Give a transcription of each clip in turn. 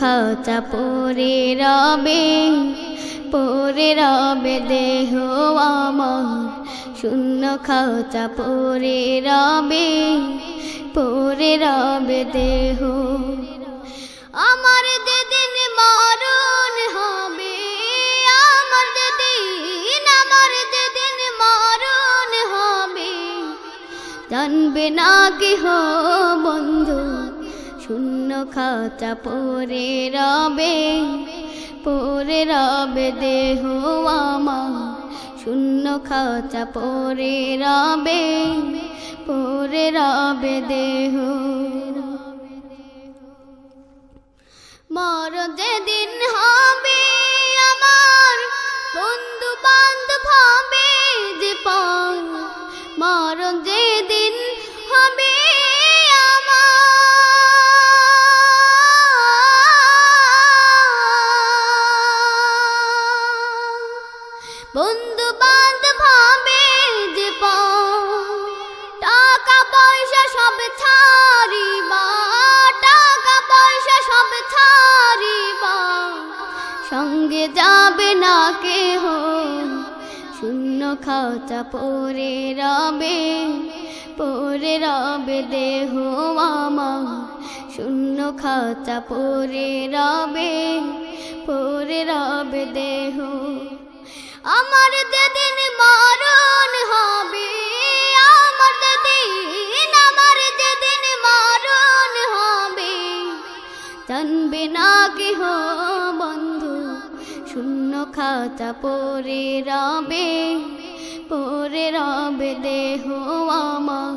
খাঁচা পরে রবে পরে রবে দেহ আমার শূন্য খাঁচা পরে রবে পরে রবে দেহ। আমার যেদিন মরণ হবে, আমার যেদিন আমার যেদিন মরণ হবে। জানবে না কেহ বন্ধু শূন্য খাঁচা পরে রবে পরে রবে দেহ আমার। শূন্য খাঁচা পরে রবে পরে রবে দেহ। মর যেদিন হবে আমার বন্ধু বান্ধব হবে যে পর। মর যেদিন বন্ধু বান্ধব হবে যে টাকা পয়সা সব ছাড়িবা, টাকা পয়সা সব ছাড়িবা। সঙ্গে যাবে না কেহ, শূন্য খাঁচা পরে রবে পরে রবে দেহ আমার। শূন্য খাঁচা পরে রবে পরে রবে দেহ আমার যেদিন মরণ হবে, আমার যেদিন আমার যেদিন মরণ হবে। জানবে না কেহ বন্ধু, শূন্য খাতা পরে রবে পরে রবে দেহ আমার।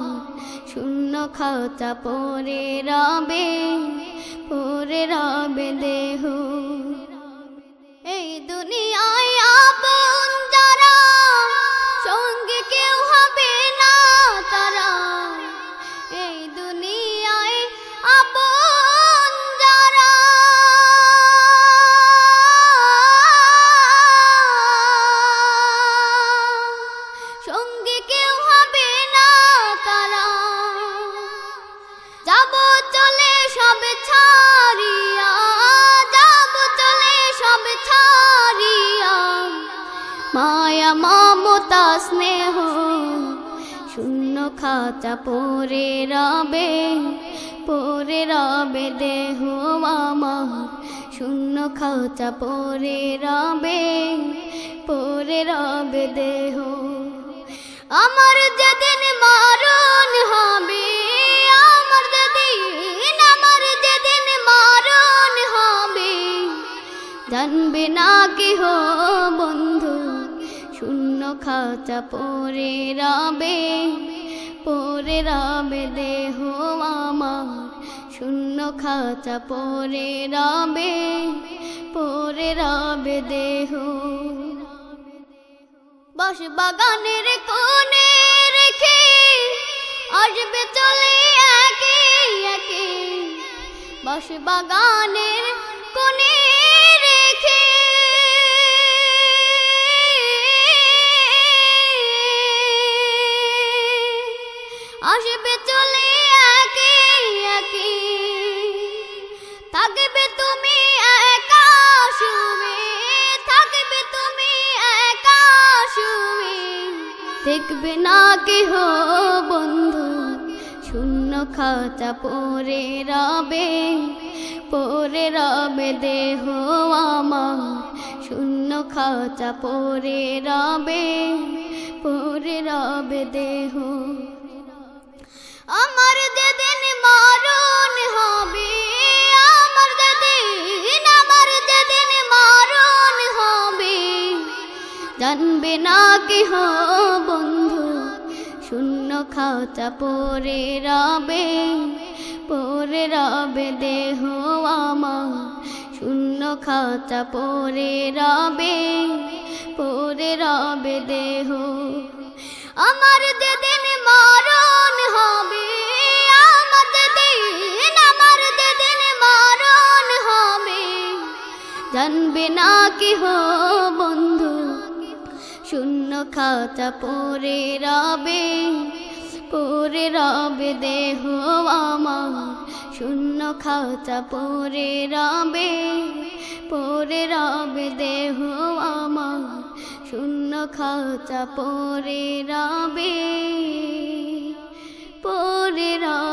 শূন্য খাতা পরে রবে পরে রবে দেহ। এই দুনিয়ায় মায়া মমতা, স্নেহ। শূন্য খাঁচা পরে রবে পরে রবে দেহ আমার। শূন্য খাঁচা পরে রবে পরে রবে দেহ। আমার যেদিন মরণ হবে, আমার যেদিন আমার যেদিন মরণ হবে, জানবে না খাঁচা পরে রবে পরে রবে দেহ আমার। শূন্য খাঁচা পরে রবে পরে রবে দেহ। বাস বাগানের কোণে রেখে আসবে চলে একে একে। বাস বাগানের কোণে দেখবে না কেহ, বন্ধু? শূন্য খাঁচা পরে রবে পরে রবে দেহ আমার। শূন্য খাঁচা পরে রবে পরে রবে দেহ। আমার যেদিন মরণ হবে, আমার যেদিন আমার যেদিন মরণ হবে, জানবে না কেহ খাঁচা পরে রবে পরে রবে দেহ আমার। শূন্য খাঁচা পরে রবে পরে রবে দেহ। আমার যেদিন মরণ হবে, আমার যেদিন আমার যেদিন মরণ হবে, জানবে না কি হো বন্ধু? শূন্য খাতা পরে রবে পরে রবে দেহ আমার, শূন্য খাতা পরে রবে পরে রবে দেহ আমার, শূন্য খাতা পরে রবে পরে রবে